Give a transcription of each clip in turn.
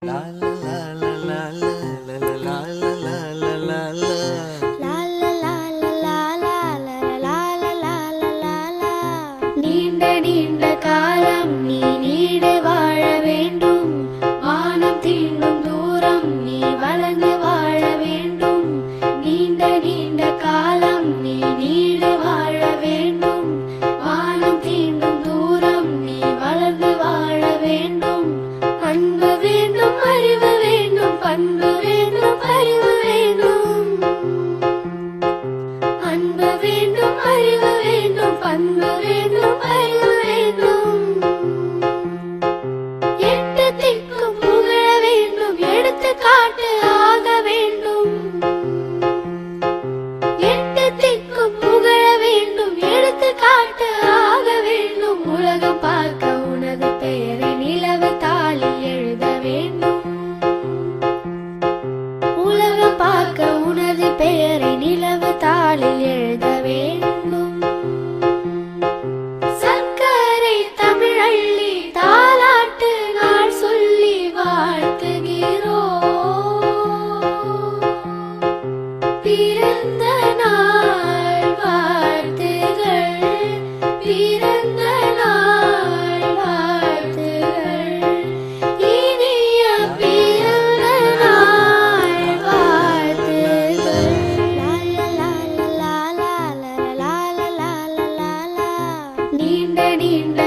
啦啦啦啦啦啦 உலக தாளி எழுத வேண்டும். உலகம் பார்க்க உனது பெயர் நீண்ட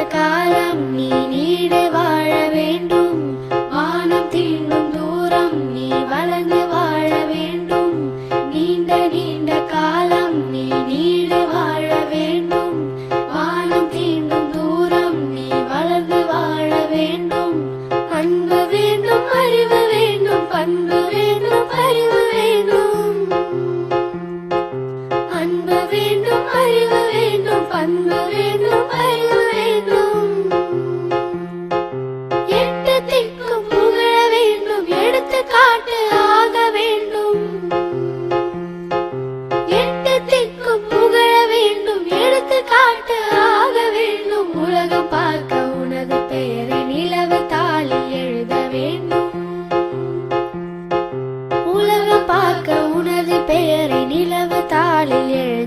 பார்க்க உனது பெயரை நிலவு தாளி எழுத வேண்டும். உலகம் பார்க்க உனது பெயரை நிலவு தாளில் எழுத